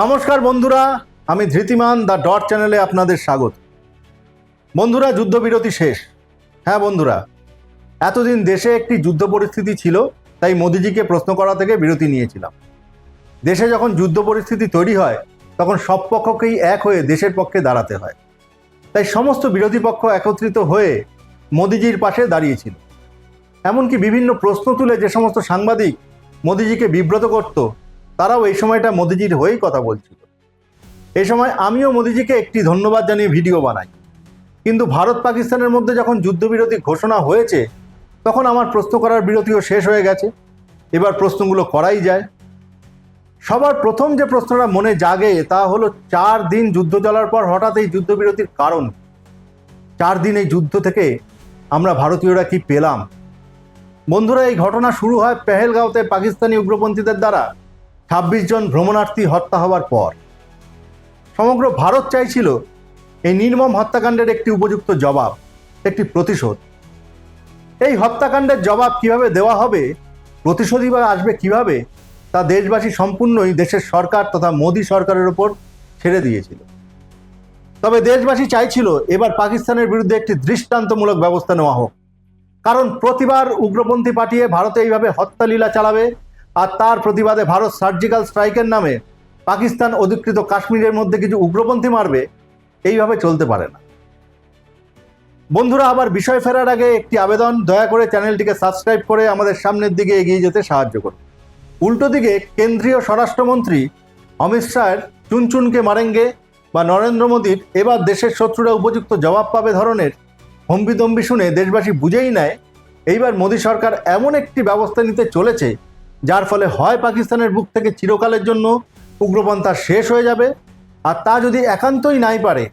নমস্কার বন্ধুরা, আমি ধৃতিমান দ্য ডট চ্যানেলে আপনাদের স্বাগত। বন্ধুরা, যুদ্ধবিরতি শেষ। হ্যাঁ বন্ধুরা, এতদিন দেশে একটি যুদ্ধ পরিস্থিতি ছিল, তাই মোদিজিকে প্রশ্ন করা থেকে বিরতি নিয়েছিলাম। দেশে যখন যুদ্ধ পরিস্থিতি তৈরি হয়, তখন সব পক্ষকেই এক হয়ে দেশের পক্ষে দাঁড়াতে হয়। তাই সমস্ত বিরোধী পক্ষ একত্রিত হয়ে মোদিজির পাশে দাঁড়িয়েছিল। এমনকি বিভিন্ন প্রশ্ন তুলে যে সমস্ত সাংবাদিক মোদিজিকে বিব্রত করত তারাও এই সময়টা মোদিজির হয়েই কথা বলছিল। এই সময় আমিও মোদিজিকে একটি ধন্যবাদ জানিয়ে ভিডিও বানাই। কিন্তু ভারত পাকিস্তানের মধ্যে যখন যুদ্ধবিরতি ঘোষণা হয়েছে, তখন আমার প্রশ্ন করার বিরতিও শেষ হয়ে গেছে। এবার প্রশ্নগুলো করাই যায়। সবার প্রথম যে প্রশ্নটা মনে জাগে, তা হলো চার দিন যুদ্ধ চলার পর হঠাৎ এই যুদ্ধবিরতির কারণ চার দিন এই যুদ্ধ থেকে আমরা ভারতীয়রা কি পেলাম? বন্ধুরা, এই ঘটনা শুরু হয় পেহেলগাঁওতে পাকিস্তানি উগ্রপন্থীদের দ্বারা। ছাব্বিশ জন ভ্রমণার্থী হত্যা হওয়ার পর। সমগ্র ভারত চাইছিল এই নির্মম হত্যাকাণ্ডের একটি উপযুক্ত জবাব, একটি প্রতিশোধ। এই হত্যাকাণ্ডের জবাব কীভাবে দেওয়া হবে, প্রতিশোধই বা আসবে কীভাবে, তা দেশবাসী সম্পূর্ণই দেশের সরকার তথা মোদী সরকারের ওপর ছেড়ে দিয়েছিল। তবে দেশবাসী চাইছিল এবার পাকিস্তানের বিরুদ্ধে একটি দৃষ্টান্তমূলক ব্যবস্থা নেওয়া হোক। কারণ প্রতিবার উগ্রপন্থী পাঠিয়ে ভারতে এইভাবে হত্যালীলা চালাবে আর তার প্রতিবাদে ভারত সার্জিক্যাল স্ট্রাইকের নামে পাকিস্তান অধিকৃত কাশ্মীরের মধ্যে কিছু উগ্রপন্থী মারবে, এইভাবে চলতে পারে না। বন্ধুরা, আবার বিষয় ফেরার আগে একটি আবেদন, দয়া করে চ্যানেলটিকে সাবস্ক্রাইব করে আমাদের সামনের দিকে এগিয়ে যেতে সাহায্য করুন। উল্টো দিকে, কেন্দ্রীয় স্বরাষ্ট্রমন্ত্রী অমিত শাহের চুনচুনকে মারেঙ্গে বা নরেন্দ্র মোদীর এবার দেশের শত্রুরা উপযুক্ত জবাব পাবে ধরনের হম্বিতম্বি শুনে দেশবাসী বুঝেই নেয়, এইবার মোদী সরকার এমন একটি ব্যবস্থা নিতে চলেছে যার ফলে হয় পাকিস্তানের বুক থেকে চিরকালের জন্য উগ্রপন্থা শেষ হয়ে যাবে। আর তা যদি একান্তই নাই পারে,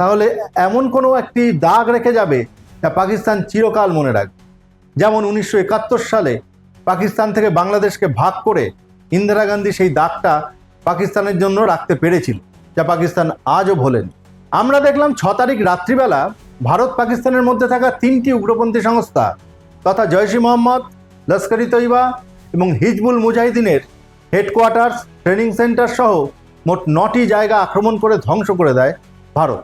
তাহলে এমন কোনো একটি দাগ রেখে যাবে যা পাকিস্তান চিরকাল মনে রাখবে। যেমন উনিশশো একাত্তর সালে পাকিস্তান থেকে বাংলাদেশকে ভাগ করে ইন্দিরা গান্ধী সেই দাগটা পাকিস্তানের জন্য রাখতে পেরেছিল, যা পাকিস্তান আজও ভোলেন। আমরা দেখলাম ছ তারিখ রাত্রিবেলা ভারত পাকিস্তানের মধ্যে থাকা তিনটি উগ্রপন্থী সংস্থা তথা জয়সি মোহাম্মদ, লস্করি তৈবা এবং হিজবুল মুজাহিদিনের হেডকোয়ার্টার্স ট্রেনিং সেন্টার সহ মোট নটি জায়গা আক্রমণ করে ধ্বংস করে দেয় ভারত।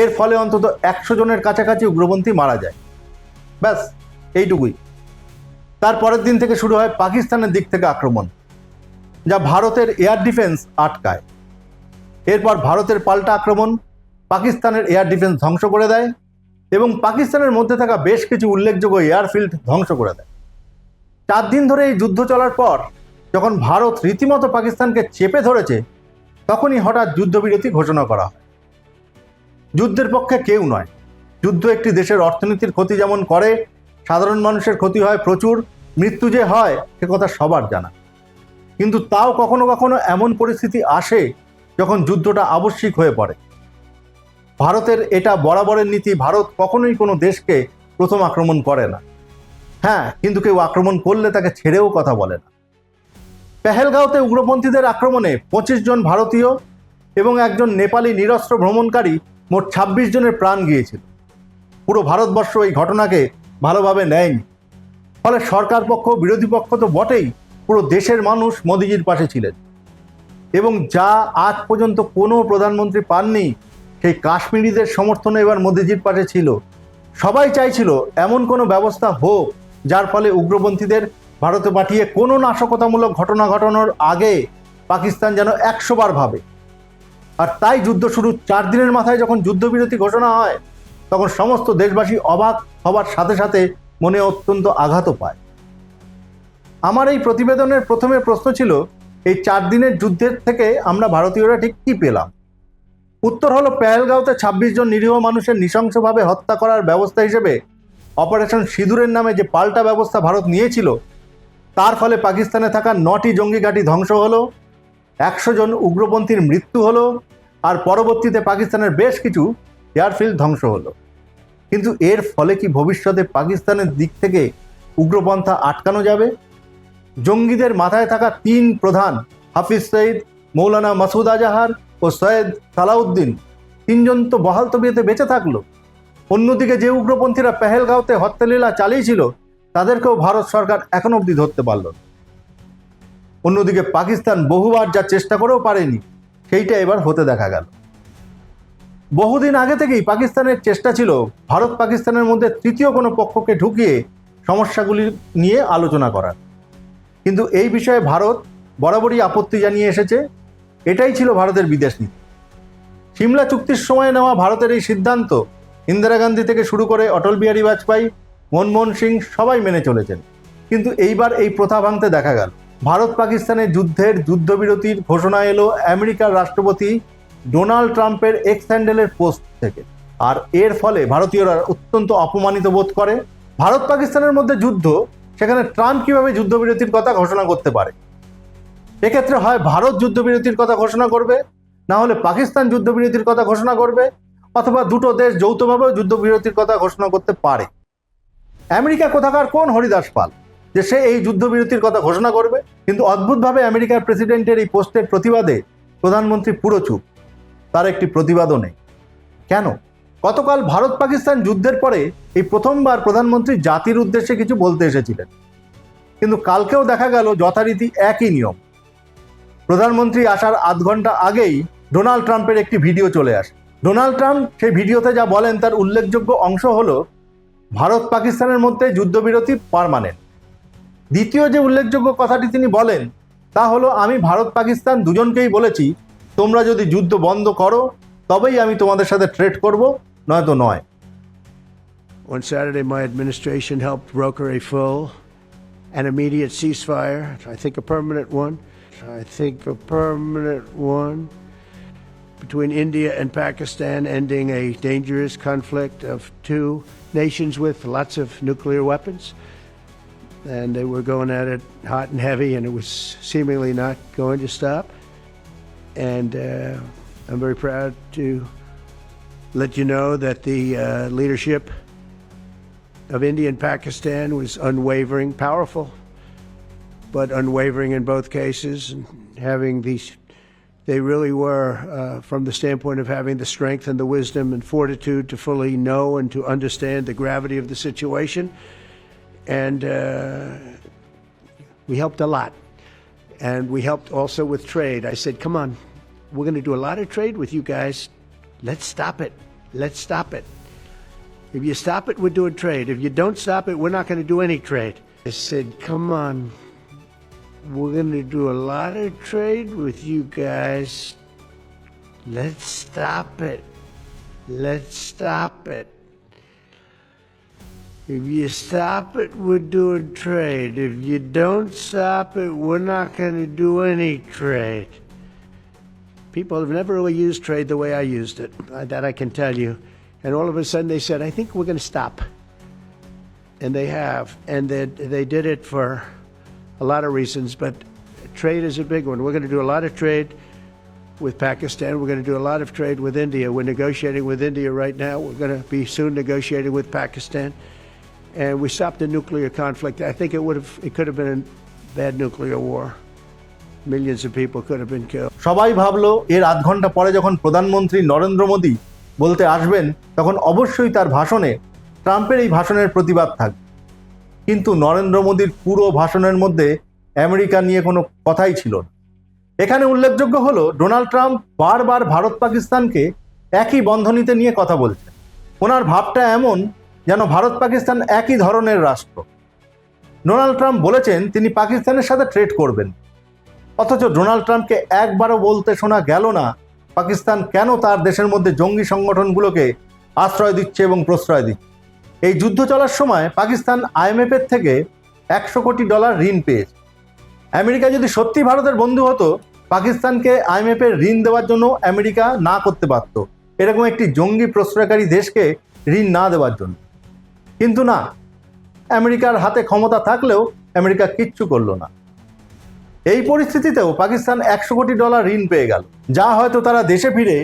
এর ফলে অন্তত একশো জনের কাছাকাছি উগ্রপন্থী মারা যায়। ব্যাস, এইটুকুই। তার পরের দিন থেকে শুরু হয় পাকিস্তানের দিক থেকে আক্রমণ, যা ভারতের এয়ার ডিফেন্স আটকায়। এরপর ভারতের পাল্টা আক্রমণ পাকিস্তানের এয়ার ডিফেন্স ধ্বংস করে দেয় এবং পাকিস্তানের মধ্যে থাকা বেশ কিছু উল্লেখযোগ্য এয়ারফিল্ড ধ্বংস করে দেয়। চার দিন ধরে এই যুদ্ধ চলার পর যখন ভারত রীতিমতো পাকিস্তানকে চেপে ধরেছে, তখনই হঠাৎ যুদ্ধবিরতি ঘোষণা করা হয়। যুদ্ধের পক্ষে কেউ নয়। যুদ্ধ একটি দেশের অর্থনীতির ক্ষতি যেমন করে, সাধারণ মানুষের ক্ষতি হয় প্রচুর, মৃত্যু যে হয়, সে কথা সবার জানা। কিন্তু তাও কখনো কখনো এমন পরিস্থিতি আসে যখন যুদ্ধটা আবশ্যিক হয়ে পড়ে। ভারতের এটা বরাবরের নীতি, ভারত কখনোই কোনো দেশকে প্রথম আক্রমণ করে না। হ্যাঁ কিন্তু কেউ আক্রমণ করলে তাকে ছেড়েও কথা বলে না। পেহেলগাঁওতে উগ্রপন্থীদের আক্রমণে পঁচিশ জন ভারতীয় এবং একজন নেপালি নিরস্ত্র ভ্রমণকারী মোট ছাব্বিশ জনের প্রাণ গিয়েছিল। পুরো ভারতবর্ষ এই ঘটনাকে ভালোভাবে নেয়নি। ফলে সরকার পক্ষ, বিরোধী পক্ষ তো বটেই পুরো দেশের মানুষ মোদিজির পাশে ছিলেন। এবং যা আজ পর্যন্ত কোনো প্রধানমন্ত্রী পাননি, সেই কাশ্মীরিদের সমর্থনে এবার মোদিজির পাশে ছিল। সবাই চাইছিল এমন কোনো ব্যবস্থা হোক যার ফলে উগ্রপন্থীদের ভারতে পাঠিয়ে কোনো নাশকতামূলক ঘটনা ঘটানোর আগে পাকিস্তান যেন একশো বার ভাবে। আর তাই যুদ্ধ শুরু চার দিনের মাথায় যখন যুদ্ধবিরতি ঘোষণা হয়, তখন সমস্ত দেশবাসী অবাক হবার সাথে সাথে মনে অত্যন্ত আঘাতও পায়। আমার এই প্রতিবেদনের প্রথমে প্রশ্ন ছিল, এই চার দিনের যুদ্ধের থেকে আমরা ভারতীয়রা ঠিক কী পেলাম? উত্তর হলো, পেহেলগাঁওতে ছাব্বিশ জন নিরীহ মানুষের নৃশংসভাবে হত্যা করার ব্যবস্থা হিসেবে অপারেশন সিঁদুরের নামে যে পাল্টা ব্যবস্থা ভারত নিয়েছিল, তার ফলে পাকিস্তানে থাকা নটি জঙ্গি ঘাঁটি ধ্বংস হলো, একশো জন উগ্রপন্থীর মৃত্যু হলো, আর পরবর্তীতে পাকিস্তানের বেশ কিছু এয়ারফিল্ড ধ্বংস হলো। কিন্তু এর ফলে কি ভবিষ্যতে পাকিস্তানের দিক থেকে উগ্রপন্থা আটকানো যাবে? জঙ্গিদের মাথায় থাকা তিন প্রধান, হাফিজ সঈদ মৌলানা মাসুদ আজাহার ও সৈয়দ সালাউদ্দিন, তিনজন তো বহাল তবিয়তে বেঁচে থাকল। অন্যদিকে যে উগ্রপন্থীরা পেহেলগাঁওতে হত্যালীলা চালিয়েছিল, তাদেরকেও ভারত সরকার এখন অবধি ধরতে পারল অন্যদিকে পাকিস্তান বহুবার যা চেষ্টা করেও পারেনি, সেইটা এবার হতে দেখা গেল। বহুদিন আগে থেকেই পাকিস্তানের চেষ্টা ছিল ভারত পাকিস্তানের মধ্যে তৃতীয় কোনো পক্ষকে ঢুকিয়ে সমস্যাগুলি নিয়ে আলোচনা করার। কিন্তু এই বিষয়ে ভারত বরাবরই আপত্তি জানিয়ে এসেছে, এটাই ছিল ভারতের বিদেশ নীতি। সিমলা চুক্তির সময় নেওয়া ভারতের এই সিদ্ধান্ত ইন্দিরা গান্ধী থেকে শুরু করে অটল বিহারী বাজপেয়ী, মনমোহন সিং সবাই মেনে চলেছেন। কিন্তু এইবার এই প্রথা ভাঙতে দেখা গেল। ভারত পাকিস্তানের যুদ্ধের যুদ্ধবিরতির ঘোষণা এলো আমেরিকার রাষ্ট্রপতি ডোনাল্ড ট্রাম্পের এক্স হ্যান্ডেলের পোস্ট থেকে। আর এর ফলে ভারতীয়রা অত্যন্ত অপমানিত বোধ করে। ভারত পাকিস্তানের মধ্যে যুদ্ধ, সেখানে ট্রাম্প কীভাবে যুদ্ধবিরতির কথা ঘোষণা করতে পারে? এক্ষেত্রে হয় ভারত যুদ্ধবিরতির কথা ঘোষণা করবে, না হলে পাকিস্তান যুদ্ধবিরতির কথা ঘোষণা করবে অথবা দুটো দেশ যৌথভাবেও যুদ্ধবিরতির কথা ঘোষণা করতে পারে। আমেরিকা কোথাকার কোন হরিদাস পাল? যে সে এই যুদ্ধবিরতির কথা ঘোষণা করবে? কিন্তু অদ্ভুতভাবে আমেরিকার প্রেসিডেন্টের এই পোস্টের প্রতিবাদে প্রধানমন্ত্রী পুরো চুপ। তার একটি প্রতিবাদও নেই। কেন? গতকাল ভারত পাকিস্তান যুদ্ধের পরে এই প্রথমবার প্রধানমন্ত্রী জাতির উদ্দেশ্যে কিছু বলতে এসেছিলেন। কিন্তু কালকেও দেখা গেল যথারীতি একই নিয়ম। প্রধানমন্ত্রী আসার আধ ঘণ্টা আগেই ডোনাল্ড ট্রাম্পের একটি ভিডিও চলে আসে। ডোনাল্ড ট্রাম্প সেই ভিডিওতে যা বলেন তার উল্লেখযোগ্য অংশ হলো ভারত পাকিস্তানের মধ্যে যুদ্ধবিরতি পারমানেন্ট দ্বিতীয় যে উল্লেখযোগ্য কথাটি তিনি বলেন তা হলো আমি ভারত পাকিস্তান দুজনকেই বলেছি তোমরা যদি যুদ্ধ বন্ধ করো তবেই আমি তোমাদের সাথে ট্রেড করব নয়তো নয় On Saturday, my administration helped broker a full and immediate ceasefire. I think a permanent one. I think a permanent one between India and Pakistan, ending a dangerous conflict of two nations with lots of nuclear weapons. And they were going at it hot and heavy, and it was seemingly not going to stop. And uh, I'm very proud to let you know that the uh, leadership of India and Pakistan was unwavering, powerful, but unwavering in both cases, and having these. They really were, uh, from the standpoint of having the strength and the wisdom and fortitude to fully know and to understand the gravity of the situation. And uh, we helped a lot. And we helped also with trade. I said, come on, we're going to do a lot of trade with you guys. Let's stop it. Let's stop it. If you stop it, we're doing trade. If you don't stop it, we're not going to do any trade. I said, come on. We're going to do a lot of trade with you guys. Let's stop it. Let's stop it. If you stop it, we're doing trade. If you don't stop it, we're not going to do any trade. People have never really used trade the way I used it. uh, That I can tell you. And all of a sudden they said, I think we're going to stop. And they have. And they, they did it for a lot of reasons, but trade is a big one. We're going to do a lot of trade with Pakistan. We're going to do a lot of trade with India. We're negotiating with India right now. We're going to be soon negotiating with Pakistan. And we stopped the nuclear conflict. I think it would have, it could have been a bad nuclear war. Millions of people could have been killed. সবাই ভাবলো এর আধ ঘণ্টা পরে যখন প্রধানমন্ত্রী নরেন্দ্র মোদী বলতে আসবেন তখন অবশ্যই তার ভাষণে ট্রাম্পের এই ভাষণের প্রতিবাদ থাকবে কিন্তু নরেন্দ্র মোদীর পুরো ভাষণের মধ্যে আমেরিকা নিয়ে কোনো কথাই ছিল না। এখানে উল্লেখযোগ্য হলো, ডোনাল্ড ট্রাম্প বারবার ভারত পাকিস্তানকে একই বন্ধনীতে নিয়ে কথা বলছেন। ওনার ভাবটা এমন যেন ভারত পাকিস্তান একই ধরনের রাষ্ট্র। ডোনাল্ড ট্রাম্প বলেছেন, তিনি পাকিস্তানের সাথে ট্রেড করবেন। অথচ ডোনাল্ড ট্রাম্পকে একবারও বলতে শোনা গেল না, পাকিস্তান কেন তার দেশের মধ্যে জঙ্গি সংগঠনগুলোকে আশ্রয় দিচ্ছে এবং প্রশ্রয় দিচ্ছে। এই যুদ্ধ চলার সময় পাকিস্তান আইএমএফের থেকে একশো কোটি ডলার ঋণ পেয়েছে। আমেরিকা যদি সত্যি ভারতের বন্ধু হতো, পাকিস্তানকে আইএমএফের ঋণ দেওয়ার জন্য আমেরিকা না করতে পারত। এরকম একটি জঙ্গি প্রশ্রয়কারী দেশকে ঋণ না দেওয়ার জন্য। কিন্তু না, আমেরিকার হাতে ক্ষমতা থাকলেও আমেরিকা কিচ্ছু করল না। এই পরিস্থিতিতেও পাকিস্তান একশো কোটি ডলার ঋণ পেয়ে গেল। যা হয়তো তারা দেশে ফিরে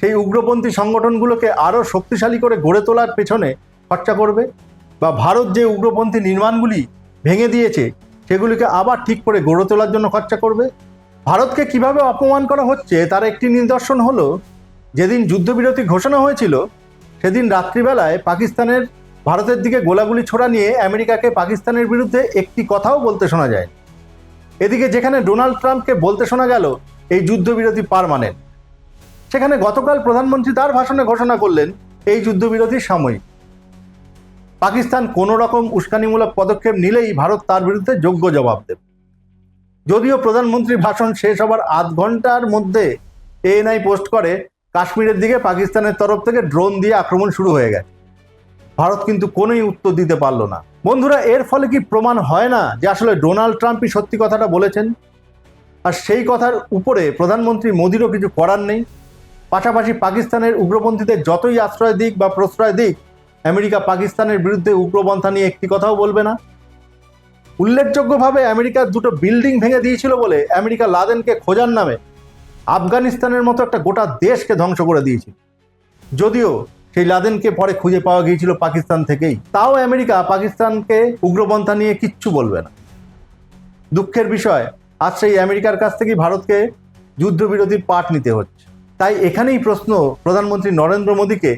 সেই উগ্রপন্থী সংগঠনগুলোকে আরও শক্তিশালী করে গড়ে তোলার পেছনে খরচা করবে বা ভারত যে উগ্রপন্থী নির্মাণগুলি ভেঙে দিয়েছে, সেগুলিকে আবার ঠিক করে গড়ে তোলার জন্য খরচা করবে। ভারতকে কীভাবে অপমান করা হচ্ছে তার একটি নিদর্শন হলো, যেদিন যুদ্ধবিরতি ঘোষণা হয়েছিল, সেদিন রাত্রিবেলায় পাকিস্তানের, ভারতের দিকে গোলাগুলি ছোড়া নিয়ে আমেরিকাকে পাকিস্তানের বিরুদ্ধে একটি কথাও বলতে শোনা যায় এদিকে যেখানে ডোনাল্ড ট্রাম্পকে বলতে শোনা গেল, এই যুদ্ধবিরতি পারমানেন্ট। সেখানে গতকাল প্রধানমন্ত্রী তার ভাষণে ঘোষণা করলেন, এই যুদ্ধবিরতি সাময়িক। পাকিস্তান কোনো রকম উস্কানিমূলক পদক্ষেপ নিলেই ভারত তার বিরুদ্ধে যোগ্য জবাব দেবে। যদিও প্রধানমন্ত্রীর ভাষণ শেষ হবার আধ ঘণ্টার মধ্যে এএনআই পোস্ট করে, কাশ্মীরের দিকে পাকিস্তানের তরফ থেকে ড্রোন দিয়ে আক্রমণ শুরু হয়ে গেছে। ভারত কিন্তু কোনোই উত্তর দিতে পারল না। বন্ধুরা, এর ফলে কি প্রমাণ হয় না যে আসলে ডোনাল্ড ট্রাম্পই সত্যি কথাটা বলেছেন? আর সেই কথার উপরে প্রধানমন্ত্রী মোদিরও কিছু করার নেই। পাশাপাশি পাকিস্তানের উগ্রপন্থীদের যতই আশ্রয় দিক বা প্রশ্রয় দিক আমেরিকা পাকিস্তানের বিরুদ্ধে উগ্রপন্থা নিয়ে একটি কথাও বলবে না। উল্লেখযোগ্যভাবে আমেরিকার দুটো বিল্ডিং ভেঙে দিয়েছিল বলে আমেরিকা লাদেনকে খোঁজার নামে আফগানিস্তানের মতো একটা গোটা দেশকে ধ্বংস করে দিয়েছিল যদিও সেই লাদেনকে পরে খুঁজে পাওয়া গিয়েছিল পাকিস্তান থেকেই। তাও আমেরিকা পাকিস্তানকে উগ্রপন্থা নিয়ে কিচ্ছু বলবে না। দুঃখের বিষয়, আজ সেই আমেরিকার কাছ থেকেই ভারতকে যুদ্ধবিরতির পাঠ নিতে হচ্ছে। তাই এখানেই প্রশ্ন প্রধানমন্ত্রী নরেন্দ্র মোদীকে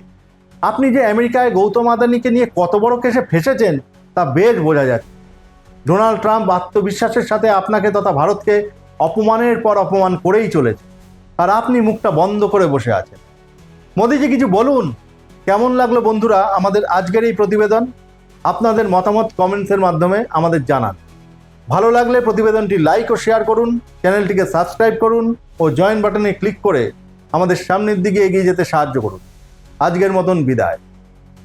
আপনি যে আমেরিকায় গৌতম আদানিকে নিয়ে কত বড় কেসে ফেসেছেন, তা বেশ বোঝা যাচ্ছে। ডোনাল্ড ট্রাম্প আত্মবিশ্বাসের সাথে আপনাকে তথা ভারতকে অপমানের পর অপমান করেই চলেছে। আর আপনি মুখটা বন্ধ করে বসে আছেন। মোদিজি কিছু বলুন, কেমন লাগল বন্ধুরা আমাদের আজকের এই প্রতিবেদন? আপনাদের মতামত কমেন্টসের মাধ্যমে আমাদের জানান। ভালো লাগলে প্রতিবেদনটি লাইক ও শেয়ার করুন, চ্যানেলটিকে সাবস্ক্রাইব করুন ও জয়েন বাটনে ক্লিক করে আমাদের সামনের দিকে এগিয়ে যেতে সাহায্য করুন। আজকের মতন বিদায়।